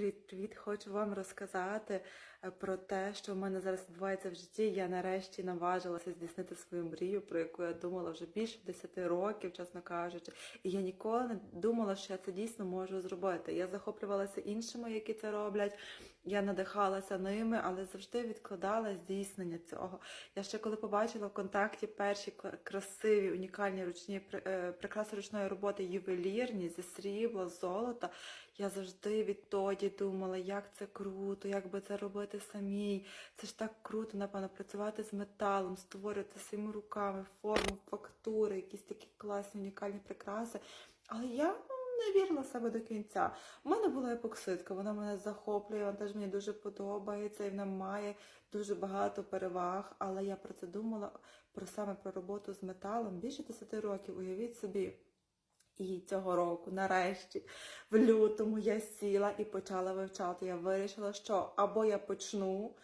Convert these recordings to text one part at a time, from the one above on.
Привіт-привіт! Хочу вам розказати е, про те, що в мене зараз відбувається в житті. Я нарешті наважилася здійснити свою мрію, про яку я думала вже більше 10 років, чесно кажучи. І я ніколи не думала, що я це дійсно можу зробити. Я захоплювалася іншими, які це роблять. Я надихалася ними, але завжди відкладала здійснення цього. Я ще коли побачила в контакті перші красиві, унікальні ручні е, прикраси ручної роботи, ювелірні зі срібла, золота. Я завжди відтоді думала, як це круто, як би це робити самій. Це ж так круто, напевно, працювати з металом, створювати своїми руками форму, фактури, якісь такі класні, унікальні прикраси. Але я ну, не вірила себе до кінця. У мене була епоксидка, вона мене захоплює, вона теж мені дуже подобається, і вона має дуже багато переваг. Але я про це думала про саме про роботу з металом більше 10 років. Уявіть собі. І цього року, нарешті, в лютому я сіла і почала вивчати. Я вирішила, що або я почну,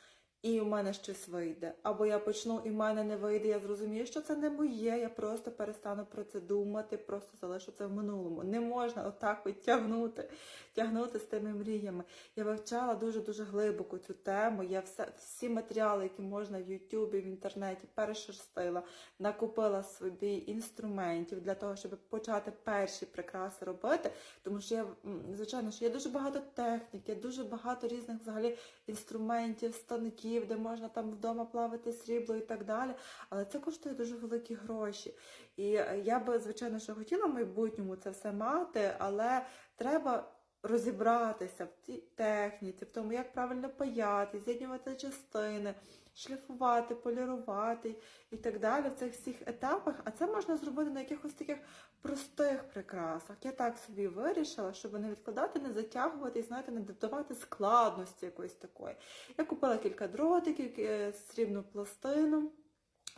і в мене щось вийде, або я почну, і в мене не вийде. Я зрозумію, що це не моє. Я просто перестану про це думати, просто залишу це в минулому. Не можна отак от тягнути, тягнути з тими мріями. Я вивчала дуже дуже глибоко цю тему. Я все, всі матеріали, які можна в Ютубі, в інтернеті, перешерстила, накупила собі інструментів для того, щоб почати перші прикраси робити. Тому що я, звичайно, що є дуже багато технік, є дуже багато різних взагалі інструментів, станків, де можна там вдома плавати срібло і так далі. Але це коштує дуже великі гроші. І е, я би, звичайно, що хотіла в майбутньому це все мати, але треба. Розібратися в цій техніці, в тому, як правильно паяти, з'єднувати частини, шліфувати, полірувати і так далі в цих всіх етапах. А це можна зробити на якихось таких простих прикрасах. Я так собі вирішила, щоб не відкладати, не затягувати і знаєте, не додавати складності якоїсь такої. Я купила кілька дротиків, е, срібну пластину.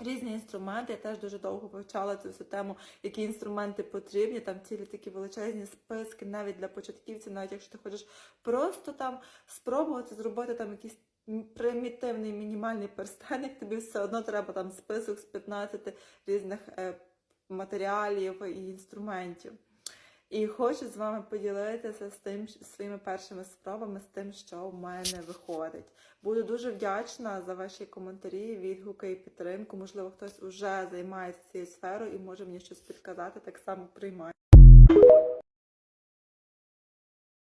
Різні інструменти, я теж дуже довго вивчала цю всю тему, які інструменти потрібні. Там цілі такі величезні списки, навіть для початківців, навіть якщо ти хочеш просто там спробувати зробити там якісь. примітивний мінімальний перстенник, тобі все одно треба там список з 15 різних е, матеріалів і інструментів. І хочу з вами поділитися з тим своїми першими спробами, з тим, що в мене виходить. Буду дуже вдячна за ваші коментарі, відгуки і підтримку. Можливо, хтось уже займається цією сферою і може мені щось підказати, так само приймаю.